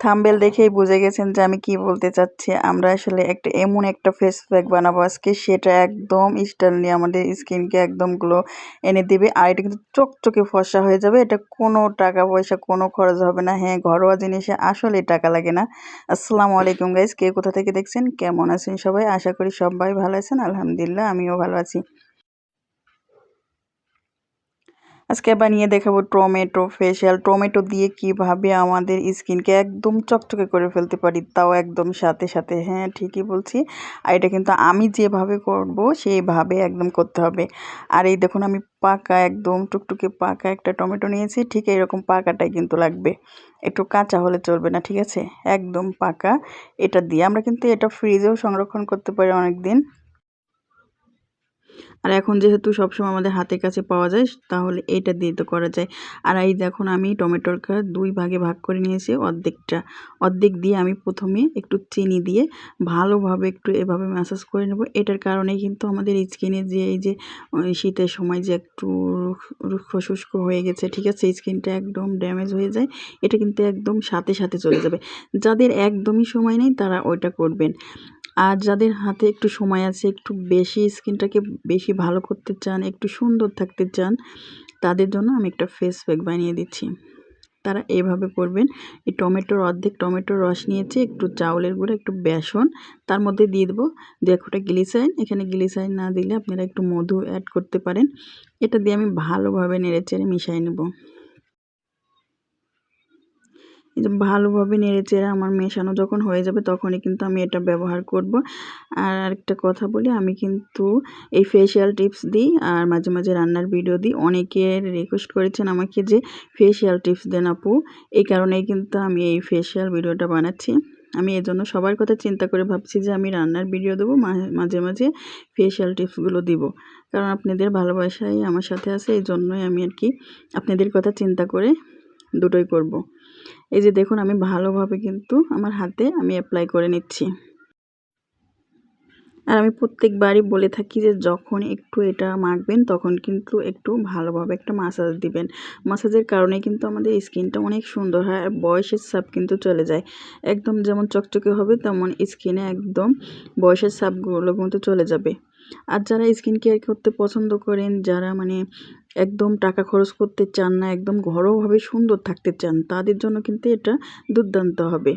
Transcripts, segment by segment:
Thumbnail দেখেই বুঝে গেছেন যে আমি কি বলতে চাচ্ছি। আমরা আসলে একটা এমন একটা ফেস প্যাক বানাবো আজকে, সেটা একদম স্টাইল আমাদের স্কিনকে একদম গ্লো এনে দেবে। আর এটা কিন্তু চকচকে ফসা হয়ে যাবে। এটা কোনো টাকা পয়সা, কোনো খরচ হবে না। হ্যাঁ ঘরোয়া জিনিসে আসলে টাকা লাগে না। আসসালামু আলাইকুম গাইজ কে কোথা থেকে দেখছেন? কেমন আছেন সবাই? আশা করি সবাই ভালো আছেন। আলহামদুলিল্লাহ, আমিও ভালো আছি। আজকে বানিয়ে দেখাবো টমেটো ফেশিয়াল টমেটো দিয়ে কীভাবে আমাদের স্কিনকে একদম চকচকে করে ফেলতে পারি, তাও একদম সাথে সাথে। হ্যাঁ ঠিকই বলছি। আর এটা কিন্তু আমি যেভাবে করব, সেইভাবে একদম করতে হবে। আর এই দেখুন, আমি পাকা, একদম টুকটুকে পাকা একটা টমেটো নিয়েছি, ঠিক এরকম পাকাটাই কিন্তু লাগবে। একটু কাঁচা হলে চলবে না, ঠিক আছে? একদম পাকা। এটা দিয়ে আমরা কিন্তু এটা ফ্রিজেও সংরক্ষণ করতে পারি অনেক দিন আর এখন যেহেতু সবসময় আমাদের হাতের কাছে পাওয়া যায়, তাহলে এটা দিয়ে তো করা যায়। আর এই দেখুন, আমি টমেটোরটা দুই ভাগে ভাগ করে নিয়েছি অর্ধেকটা। অর্ধেক দিয়ে আমি প্রথমে একটু চিনি দিয়ে ভালোভাবে একটু এভাবে ম্যাসাজ করে নেব। এটার কারণে কিন্তু আমাদের স্কিনে যে, এই যে শীতের সময় যে একটু রুক্ষ শুষ্ক হয়ে গেছে, ঠিক আছে স্কিনটা একদম ড্যামেজ হয়ে যায়, এটা কিন্তু একদম সাথে সাথে চলে যাবে। যাদের একদমই সময় নেই, তারা ওইটা করবেন। আর যাদের হাতে একটু সময় আছে, একটু বেশি স্কিনটাকে বেশি ভালো করতে চান, একটু সুন্দর থাকতে চান, তাদের জন্য আমি একটা ফেস প্যাক বানিয়ে দিচ্ছি। তারা এভাবে করবেন। এই টমেটোর অর্ধেক টমেটোর রস নিয়েছি, একটু চাউলের গুঁড়ো, একটু বেসন, তার মধ্যে দিয়ে দেবো। দু একটা গ্লিসাইন এখানে গ্লিসাইন না দিলে আপনারা একটু মধু অ্যাড করতে পারেন। এটা দিয়ে আমি ভালোভাবে নেড়ে চেড়ে মিশিয়ে নেব। ভালোভাবে নেড়ে চেড়ে আমার মেশানো যখন হয়ে যাবে তখনই কিন্তু আমি এটা ব্যবহার করব। আর আরেকটা কথা বলি, আমি কিন্তু এই ফেশিয়াল টিপস দিই আর মাঝে মাঝে রান্নার ভিডিও দিই। অনেকে রিকোয়েস্ট করেছেন আমাকে যে ফেশিয়াল টিপস দেন আপু। এই কারণেই কিন্তু আমি এই ফেশিয়াল ভিডিওটা বানাচ্ছি। আমি এজন্য সবার কথা চিন্তা করে ভাবছি যে আমি রান্নার ভিডিও দেবো মাঝে মাঝে ফেশিয়াল টিপসগুলো দিব। কারণ আপনাদের ভালোবাসাই আমার সাথে আছে এই জন্যই আমি আর কি আপনাদের কথা চিন্তা করে দুটোই করব। এই যে দেখুন, আমি ভালোভাবে কিন্তু আমার হাতে আমি অ্যাপ্লাই করে নিচ্ছি। আর আমি প্রত্যেকবারই বলে থাকি যে যখন একটু এটা মাখবেন, তখন কিন্তু একটু ভালোভাবে একটা মাসাজ দিবেন। মাসাজের কারণে কিন্তু আমাদের স্কিনটা অনেক সুন্দর হয় আর বয়সের সাপ কিন্তু চলে যায়। একদম যেমন চকচকে হবে, তেমন স্কিনে একদম বয়সের সাপগুলো কিন্তু চলে যাবে। আর যারা স্কিন কেয়ার করতে পছন্দ করেন, যারা মানে একদম টাকা খরচ করতে চান না, একদম ঘরোয়াভাবে সুন্দর থাকতে চান, তাদের জন্য কিন্তু এটা দুর্দান্ত হবে।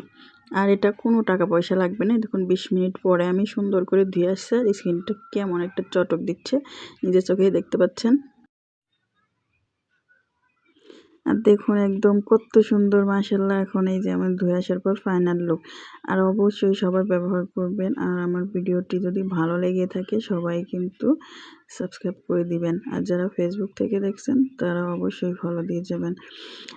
আর এটা কোনো টাকা পয়সা লাগবে না। দেখুন, বিশ মিনিট পরে আমি সুন্দর করে ধুয়ে আসছি আর স্কিনটা কেমন একটা চটক দিচ্ছে। নিজের চোখেই দেখতে পাচ্ছেন। আর দেখুন একদম কত সুন্দর মাসাল্লাহ এখন এই যে আমার ধুয়ে আসার পর ফাইনাল লুক আর অবশ্যই সবাই ব্যবহার করবেন। আর আমার ভিডিওটি যদি ভালো লেগে থাকে, সবাই কিন্তু সাবস্ক্রাইব করে দিবেন। আর যারা ফেসবুক থেকে দেখছেন, তারা অবশ্যই ফলো দিয়ে যাবেন।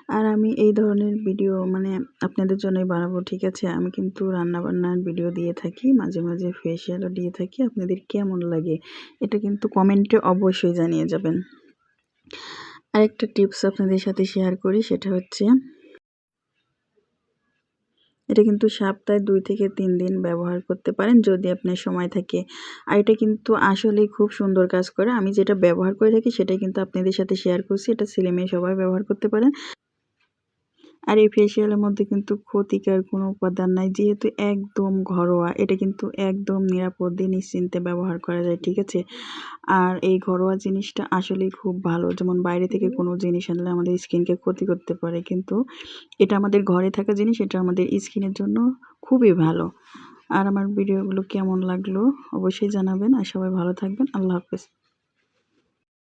আর আমি এই ধরনের ভিডিও মানে আপনাদের জন্যই বানাবো, ঠিক আছে? আমি কিন্তু রান্নাবান্নার ভিডিও দিয়ে থাকি, মাঝে মাঝে ফেসিয়ালও দিয়ে থাকি। আপনাদের কেমন লাগে, এটা কিন্তু কমেন্টে অবশ্যই জানিয়ে যাবেন। আরেকটা টিপস আপনাদের সাথে শেয়ার করি, সেটা হচ্ছে এটা কিন্তু সপ্তাহে দুই থেকে তিন দিন ব্যবহার করতে পারেন, যদি আপনার সময় থাকে। আর এটা কিন্তু আসলে খুব সুন্দর কাজ করে। আমি যেটা ব্যবহার করে থাকি সেটা কিন্তু আপনাদের সাথে শেয়ার করছি। এটা ছেলে মেয়ে সবাই ব্যবহার করতে পারেন। আর এই ফেসিয়ালের মধ্যে কিন্তু ক্ষতিকার কোনো উপাদান নাই, যেহেতু একদম ঘরোয়া, এটা কিন্তু একদম নিরাপদে নিশ্চিন্তে ব্যবহার করা যায়, ঠিক আছে? আর এই ঘরোয়া জিনিসটা আসলেই খুব ভালো, যেমন বাইরে থেকে কোনো জিনিস আনলে আমাদের স্কিনকে ক্ষতি করতে পারে, কিন্তু এটা আমাদের ঘরে থাকা জিনিস, এটা আমাদের স্কিনের জন্য খুবই ভালো। আর আমার ভিডিওগুলো কেমন লাগল অবশ্যই জানাবেন, আর সবাই ভালো থাকবেন, আল্লাহ হাফেজ।